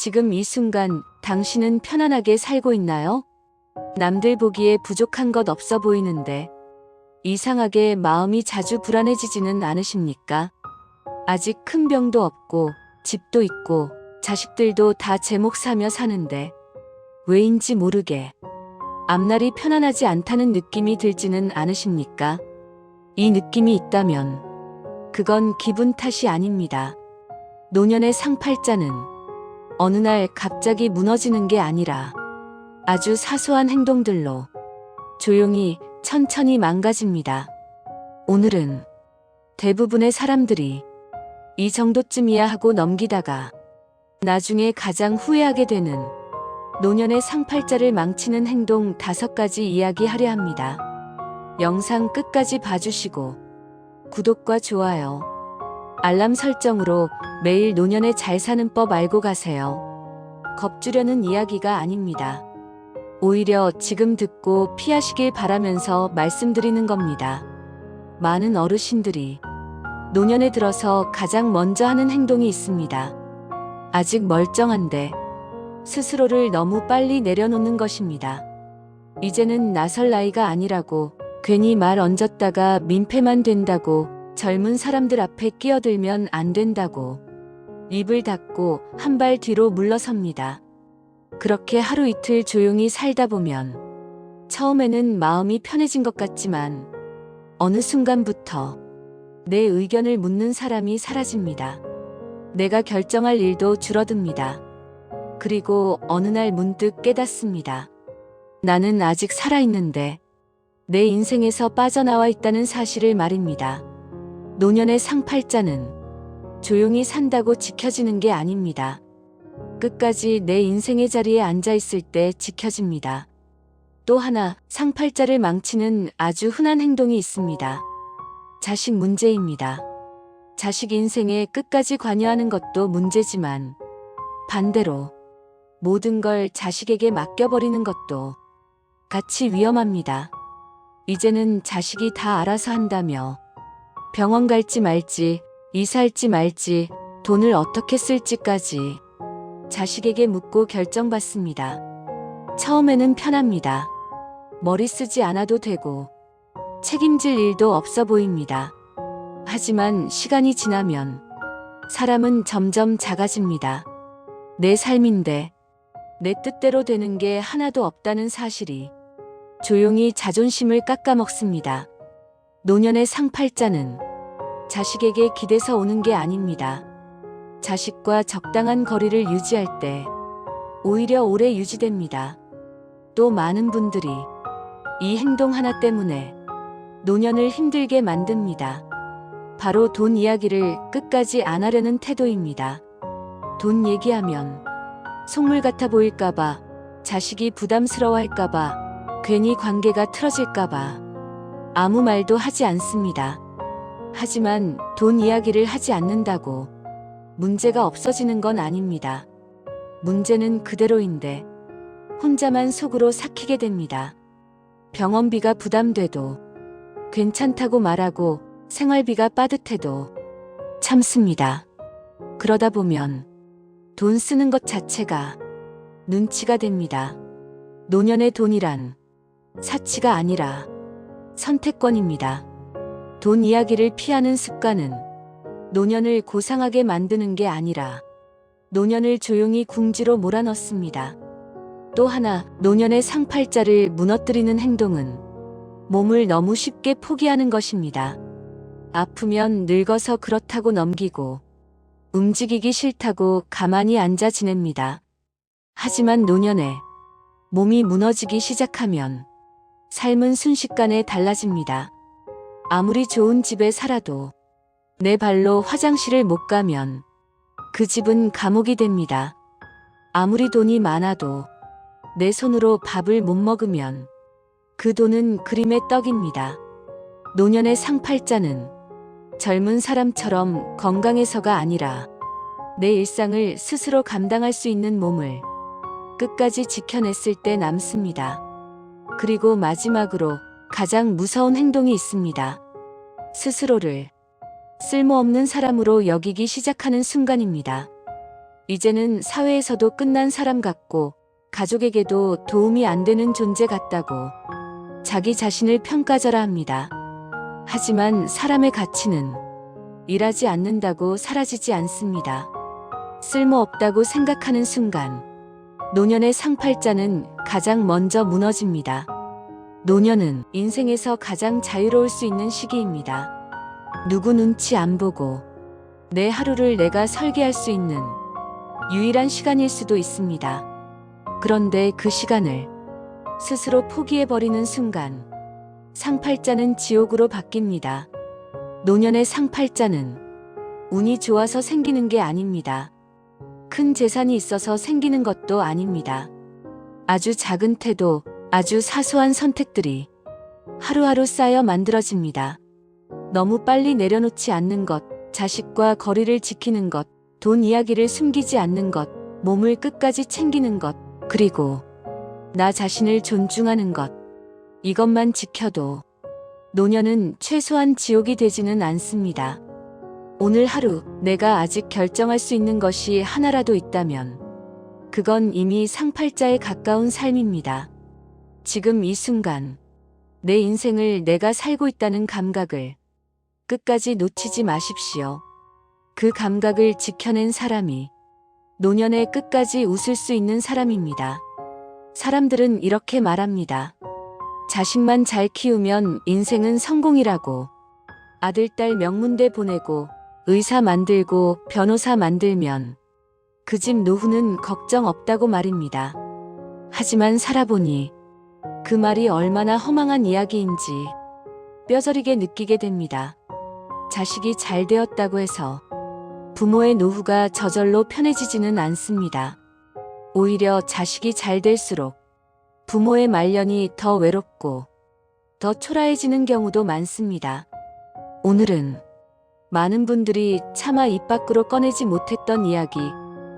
지금 이 순간 당신은 편안하게 살고 있나요? 남들 보기에 부족한 것 없어 보이는데 이상하게 마음이 자주 불안해지지는 않으십니까? 아직 큰 병도 없고 집도 있고 자식들도 다제몫 사며 사는데 왜인지 모르게 앞날이 편안하지 않다는 느낌이 들지는 않으십니까? 이 느낌이 있다면 그건 기분 탓이 아닙니다. 노년의 상팔자는 어느 날 갑자기 무너지는 게 아니라 아주 사소한 행동들로 조용히 천천히 망가집니다. 오늘은 대부분의 사람들이 이 정도쯤이야 하고 넘기다가 나중에 가장 후회하게 되는 노년의 상팔자를 망치는 행동 다섯 가지 이야기하려 합니다. 영상 끝까지 봐주시고 구독과 좋아요, 알람 설정으로 매일 노년의 잘 사는 법 알고 가세요. 겁주려는 이야기가 아닙니다. 오히려 지금 듣고 피하시길 바라면서 말씀드리는 겁니다. 많은 어르신들이 노년에 들어서 가장 먼저 하는 행동이 있습니다. 아직 멀쩡한데 스스로를 너무 빨리 내려놓는 것입니다. 이제는 나설 나이가 아니라고 괜히 말 얹었다가 민폐만 된다고 젊은 사람들 앞에 끼어들면 안 된다고 입을 닫고 한 발 뒤로 물러섭니다. 그렇게 하루 이틀 조용히 살다 보면 처음에는 마음이 편해진 것 같지만 어느 순간부터 내 의견을 묻는 사람이 사라집니다. 내가 결정할 일도 줄어듭니다. 그리고 어느 날 문득 깨닫습니다. 나는 아직 살아있는데 내 인생에서 빠져나와 있다는 사실을 말입니다. 노년의 상팔자는 조용히 산다고 지켜지는 게 아닙니다. 끝까지 내 인생의 자리에 앉아 있을 때 지켜집니다. 또 하나 상팔자를 망치는 아주 흔한 행동이 있습니다. 자식 문제입니다. 자식 인생에 끝까지 관여하는 것도 문제지만 반대로 모든 걸 자식에게 맡겨버리는 것도 같이 위험합니다. 이제는 자식이 다 알아서 한다며 병원 갈지 말지, 이사할지 말지, 돈을 어떻게 쓸지까지 자식에게 묻고 결정받습니다. 처음에는 편합니다. 머리 쓰지 않아도 되고 책임질 일도 없어 보입니다. 하지만 시간이 지나면 사람은 점점 작아집니다. 내 삶인데 내 뜻대로 되는 게 하나도 없다는 사실이 조용히 자존심을 깎아먹습니다. 노년의 상팔자는 자식에게 기대서 오는 게 아닙니다. 자식과 적당한 거리를 유지할 때 오히려 오래 유지됩니다. 또 많은 분들이 이 행동 하나 때문에 노년을 힘들게 만듭니다. 바로 돈 이야기를 끝까지 안 하려는 태도입니다. 돈 얘기하면 속물 같아 보일까봐, 자식이 부담스러워할까봐, 괜히 관계가 틀어질까봐 아무 말도 하지 않습니다. 하지만 돈 이야기를 하지 않는다고 문제가 없어지는 건 아닙니다. 문제는 그대로인데 혼자만 속으로 삭히게 됩니다. 병원비가 부담돼도 괜찮다고 말하고 생활비가 빠듯해도 참습니다. 그러다 보면 돈 쓰는 것 자체가 눈치가 됩니다. 노년의 돈이란 사치가 아니라 선택권입니다. 돈 이야기를 피하는 습관은 노년을 고상하게 만드는 게 아니라 노년을 조용히 궁지로 몰아넣습니다. 또 하나, 노년의 상팔자를 무너뜨리는 행동은 몸을 너무 쉽게 포기하는 것입니다. 아프면 늙어서 그렇다고 넘기고 움직이기 싫다고 가만히 앉아 지냅니다. 하지만 노년에 몸이 무너지기 시작하면 삶은 순식간에 달라집니다. 아무리 좋은 집에 살아도 내 발로 화장실을 못 가면 그 집은 감옥이 됩니다. 아무리 돈이 많아도 내 손으로 밥을 못 먹으면 그 돈은 그림의 떡입니다. 노년의 상팔자는 젊은 사람처럼 건강해서가 아니라 내 일상을 스스로 감당할 수 있는 몸을 끝까지 지켜냈을 때 남습니다. 그리고 마지막으로 가장 무서운 행동이 있습니다. 스스로를 쓸모없는 사람으로 여기기 시작하는 순간입니다. 이제는 사회에서도 끝난 사람 같고 가족에게도 도움이 안 되는 존재 같다고 자기 자신을 평가절하 합니다. 하지만 사람의 가치는 일하지 않는다고 사라지지 않습니다. 쓸모없다고 생각하는 순간 노년의 상팔자는 가장 먼저 무너집니다. 노년은 인생에서 가장 자유로울 수 있는 시기입니다. 누구 눈치 안 보고 내 하루를 내가 설계할 수 있는 유일한 시간일 수도 있습니다. 그런데 그 시간을 스스로 포기해버리는 순간 상팔자는 지옥으로 바뀝니다. 노년의 상팔자는 운이 좋아서 생기는 게 아닙니다. 큰 재산이 있어서 생기는 것도 아닙니다. 아주 작은 태도, 아주 사소한 선택들이 하루하루 쌓여 만들어집니다. 너무 빨리 내려놓지 않는 것, 자식과 거리를 지키는 것, 돈 이야기를 숨기지 않는 것, 몸을 끝까지 챙기는 것, 그리고 나 자신을 존중하는 것. 이것만 지켜도 노년은 최소한 지옥이 되지는 않습니다. 오늘 하루 내가 아직 결정할 수 있는 것이 하나라도 있다면 그건 이미 상팔자에 가까운 삶입니다. 지금 이 순간 내 인생을 내가 살고 있다는 감각을 끝까지 놓치지 마십시오. 그 감각을 지켜낸 사람이 노년에 끝까지 웃을 수 있는 사람입니다. 사람들은 이렇게 말합니다. 자식만 잘 키우면 인생은 성공이라고. 아들, 딸 명문대 보내고 의사 만들고 변호사 만들면 그 집 노후는 걱정 없다고 말입니다. 하지만 살아보니 그 말이 얼마나 허망한 이야기인지 뼈저리게 느끼게 됩니다. 자식이 잘 되었다고 해서 부모의 노후가 저절로 편해지지는 않습니다. 오히려 자식이 잘 될수록 부모의 말년이 더 외롭고 더 초라해지는 경우도 많습니다. 오늘은 많은 분들이 차마 입 밖으로 꺼내지 못했던 이야기,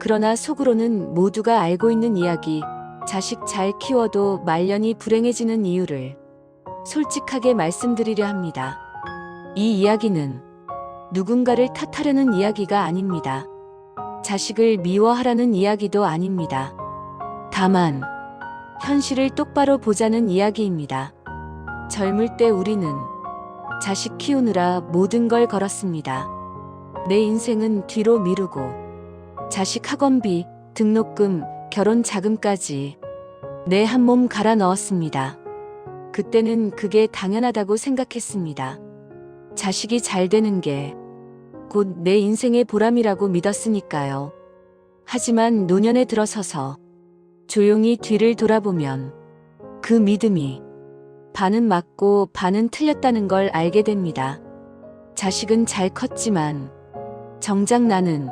그러나 속으로는 모두가 알고 있는 이야기, 자식 잘 키워도 말년이 불행해지는 이유를 솔직하게 말씀드리려 합니다. 이 이야기는 누군가를 탓하려는 이야기가 아닙니다. 자식을 미워하라는 이야기도 아닙니다. 다만, 현실을 똑바로 보자는 이야기입니다. 젊을 때 우리는 자식 키우느라 모든 걸 걸었습니다. 내 인생은 뒤로 미루고 자식 학원비, 등록금, 결혼 자금까지 내 한 몸 갈아 넣었습니다. 그때는 그게 당연하다고 생각했습니다. 자식이 잘 되는 게 곧 내 인생의 보람이라고 믿었으니까요. 하지만 노년에 들어서서 조용히 뒤를 돌아보면 그 믿음이 반은 맞고 반은 틀렸다는 걸 알게 됩니다. 자식은 잘 컸지만 정작 나는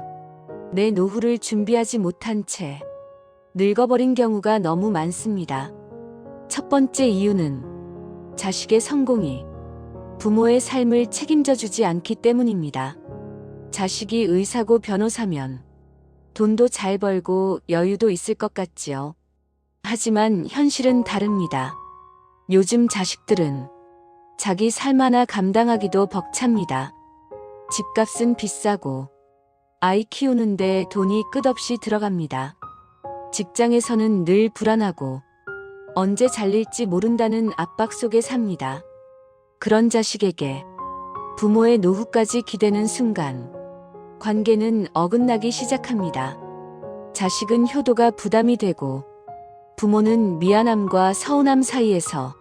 내 노후를 준비하지 못한 채 늙어버린 경우가 너무 많습니다. 첫 번째 이유는 자식의 성공이 부모의 삶을 책임져 주지 않기 때문입니다. 자식이 의사고 변호사면 돈도 잘 벌고 여유도 있을 것 같지요. 하지만 현실은 다릅니다. 요즘 자식들은 자기 삶 하나 감당하기도 벅찹니다. 집값은 비싸고 아이 키우는데 돈이 끝없이 들어갑니다. 직장에서는 늘 불안하고 언제 잘릴지 모른다는 압박 속에 삽니다. 그런 자식에게 부모의 노후까지 기대는 순간 관계는 어긋나기 시작합니다. 자식은 효도가 부담이 되고 부모는 미안함과 서운함 사이에서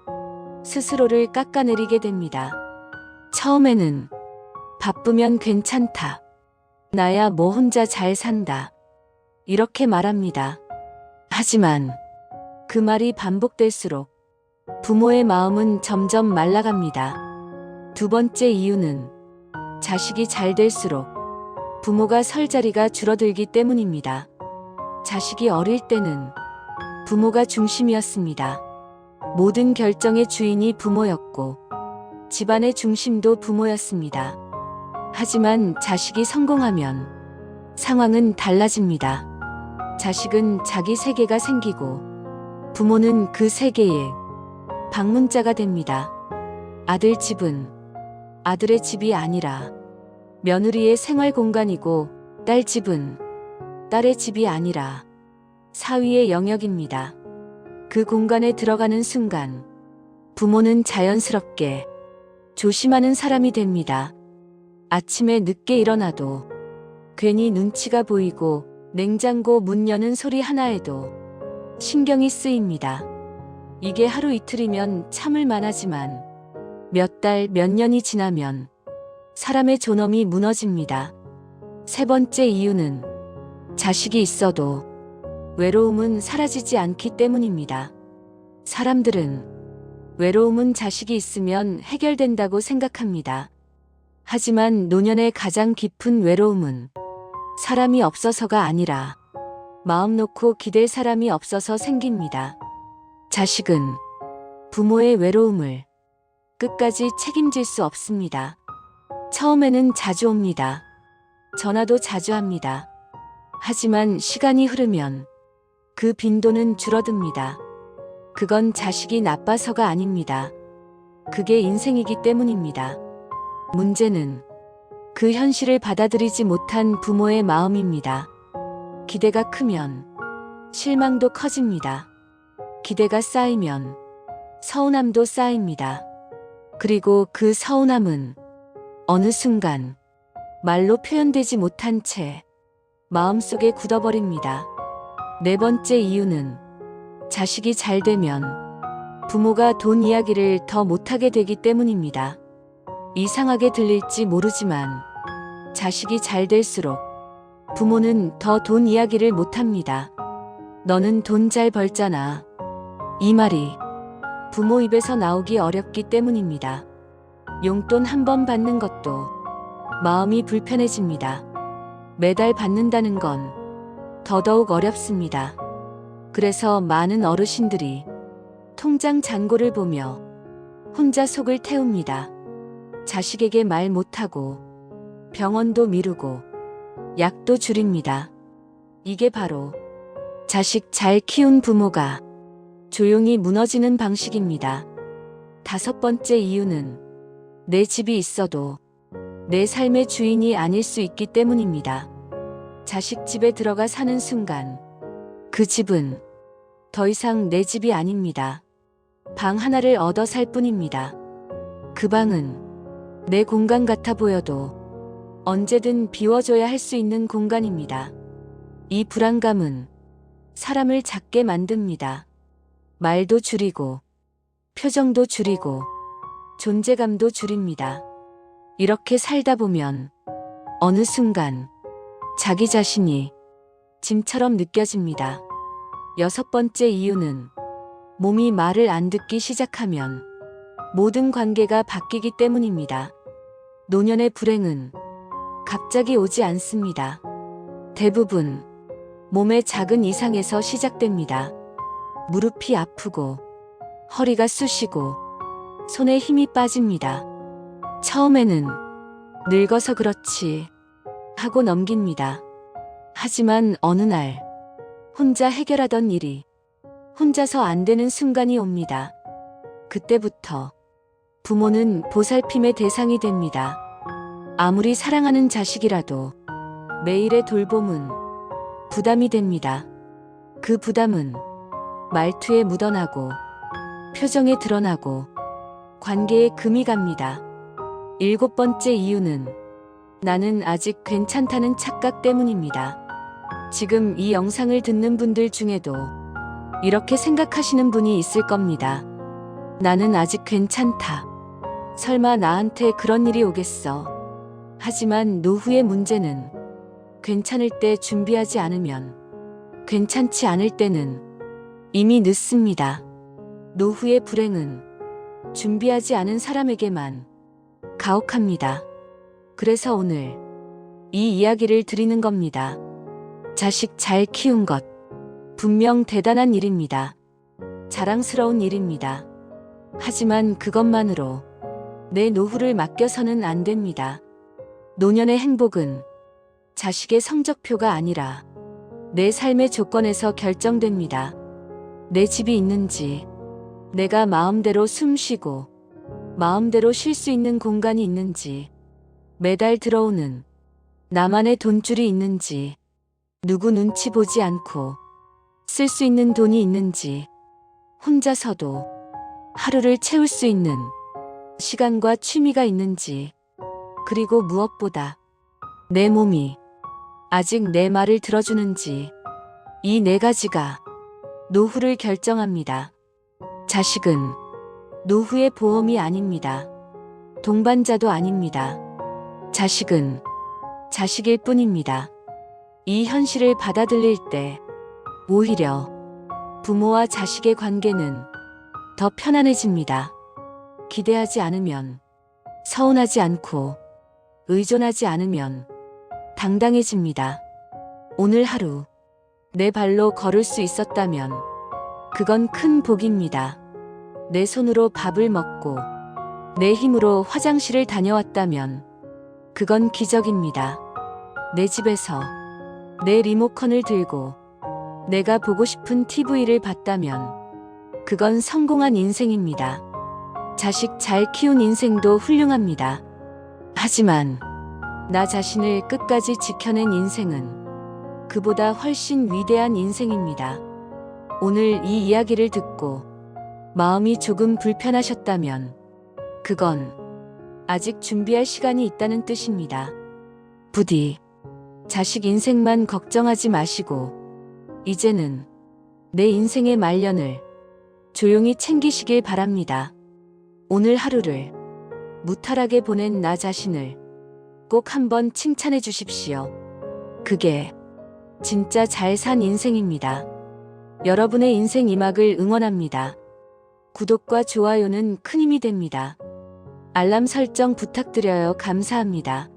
스스로를 깎아내리게 됩니다. 처음에는 바쁘면 괜찮다. 나야 뭐 혼자 잘 산다. 이렇게 말합니다. 하지만 그 말이 반복될수록 부모의 마음은 점점 말라갑니다. 두 번째 이유는 자식이 잘 될수록 부모가 설 자리가 줄어들기 때문입니다. 자식이 어릴 때는 부모가 중심이었습니다. 모든 결정의 주인이 부모였고 집안의 중심도 부모였습니다. 하지만 자식이 성공하면 상황은 달라집니다. 자식은 자기 세계가 생기고 부모는 그 세계의 방문자가 됩니다. 아들 집은 아들의 집이 아니라 며느리의 생활 공간이고 딸 집은 딸의 집이 아니라 사위의 영역입니다. 그 공간에 들어가는 순간 부모는 자연스럽게 조심하는 사람이 됩니다. 아침에 늦게 일어나도 괜히 눈치가 보이고 냉장고 문 여는 소리 하나에도 신경이 쓰입니다. 이게 하루 이틀이면 참을 만하지만 몇 달, 몇 년이 지나면 사람의 존엄이 무너집니다. 세 번째 이유는 자식이 있어도 외로움은 사라지지 않기 때문입니다. 사람들은 외로움은 자식이 있으면 해결된다고 생각합니다. 하지만 노년의 가장 깊은 외로움은 사람이 없어서가 아니라 마음 놓고 기댈 사람이 없어서 생깁니다. 자식은 부모의 외로움을 끝까지 책임질 수 없습니다. 처음에는 자주 옵니다. 전화도 자주 합니다. 하지만 시간이 흐르면 그 빈도는 줄어듭니다. 그건 자식이 나빠서가 아닙니다. 그게 인생이기 때문입니다. 문제는 그 현실을 받아들이지 못한 부모의 마음입니다. 기대가 크면 실망도 커집니다. 기대가 쌓이면 서운함도 쌓입니다. 그리고 그 서운함은 어느 순간 말로 표현되지 못한 채 마음속에 굳어버립니다. 네 번째 이유는 자식이 잘 되면 부모가 돈 이야기를 더 못하게 되기 때문입니다. 이상하게 들릴지 모르지만 자식이 잘 될수록 부모는 더 돈 이야기를 못합니다. 너는 돈 잘 벌잖아. 이 말이 부모 입에서 나오기 어렵기 때문입니다. 용돈 한 번 받는 것도 마음이 불편해집니다. 매달 받는다는 건 더더욱 어렵습니다. 그래서 많은 어르신들이 통장 잔고를 보며 혼자 속을 태웁니다. 자식에게 말 못하고 병원도 미루고 약도 줄입니다. 이게 바로 자식 잘 키운 부모가 조용히 무너지는 방식입니다. 다섯 번째 이유는 내 집이 있어도 내 삶의 주인이 아닐 수 있기 때문입니다. 자식 집에 들어가 사는 순간 그 집은 더 이상 내 집이 아닙니다. 방 하나를 얻어 살 뿐입니다. 그 방은 내 공간 같아 보여도 언제든 비워줘야 할 수 있는 공간입니다. 이 불안감은 사람을 작게 만듭니다. 말도 줄이고, 표정도 줄이고, 존재감도 줄입니다. 이렇게 살다 보면 어느 순간 자기 자신이 짐처럼 느껴집니다. 여섯 번째 이유는 몸이 말을 안 듣기 시작하면 모든 관계가 바뀌기 때문입니다. 노년의 불행은 갑자기 오지 않습니다. 대부분 몸의 작은 이상에서 시작됩니다. 무릎이 아프고 허리가 쑤시고 손에 힘이 빠집니다. 처음에는 늙어서 그렇지 하고 넘깁니다. 하지만 어느 날 혼자 해결하던 일이 혼자서 안 되는 순간이 옵니다. 그때부터 부모는 보살핌의 대상이 됩니다. 아무리 사랑하는 자식이라도 매일의 돌봄은 부담이 됩니다. 그 부담은 말투에 묻어나고 표정에 드러나고 관계에 금이 갑니다. 일곱 번째 이유는 나는 아직 괜찮다는 착각 때문입니다. 지금 이 영상을 듣는 분들 중에도 이렇게 생각하시는 분이 있을 겁니다. 나는 아직 괜찮다. 설마 나한테 그런 일이 오겠어. 하지만 노후의 문제는 괜찮을 때 준비하지 않으면 괜찮지 않을 때는 이미 늦습니다. 노후의 불행은 준비하지 않은 사람에게만 가혹합니다. 그래서 오늘 이 이야기를 드리는 겁니다. 자식 잘 키운 것. 분명 대단한 일입니다. 자랑스러운 일입니다. 하지만 그것만으로 내 노후를 맡겨서는 안 됩니다. 노년의 행복은 자식의 성적표가 아니라 내 삶의 조건에서 결정됩니다. 내 집이 있는지, 내가 마음대로 숨 쉬고 마음대로 쉴 수 있는 공간이 있는지, 매달 들어오는 나만의 돈줄이 있는지, 누구 눈치 보지 않고 쓸 수 있는 돈이 있는지 혼자서도 하루를 채울 수 있는 시간과 취미가 있는지 그리고 무엇보다 내 몸이 아직 내 말을 들어주는지 이 네 가지가 노후를 결정합니다. 자식은 노후의 보험이 아닙니다. 동반자도 아닙니다. 자식은 자식일 뿐입니다. 이 현실을 받아들일 때 오히려 부모와 자식의 관계는 더 편안해집니다. 기대하지 않으면 서운하지 않고 의존하지 않으면 당당해집니다. 오늘 하루 내 발로 걸을 수 있었다면 그건 큰 복입니다. 내 손으로 밥을 먹고 내 힘으로 화장실을 다녀왔다면 그건 기적입니다. 내 집에서 내 리모컨을 들고 내가 보고 싶은 TV를 봤다면 그건 성공한 인생입니다. 자식 잘 키운 인생도 훌륭합니다. 하지만 나 자신을 끝까지 지켜낸 인생은 그보다 훨씬 위대한 인생입니다. 오늘 이 이야기를 듣고 마음이 조금 불편하셨다면 그건 아직 준비할 시간이 있다는 뜻입니다. 부디 자식 인생만 걱정하지 마시고 이제는 내 인생의 말년을 조용히 챙기시길 바랍니다. 오늘 하루를 무탈하게 보낸 나 자신을 꼭 한번 칭찬해 주십시오. 그게 진짜 잘 산 인생입니다. 여러분의 인생 이막을 응원합니다. 구독과 좋아요는 큰 힘이 됩니다. 알람 설정 부탁드려요. 감사합니다.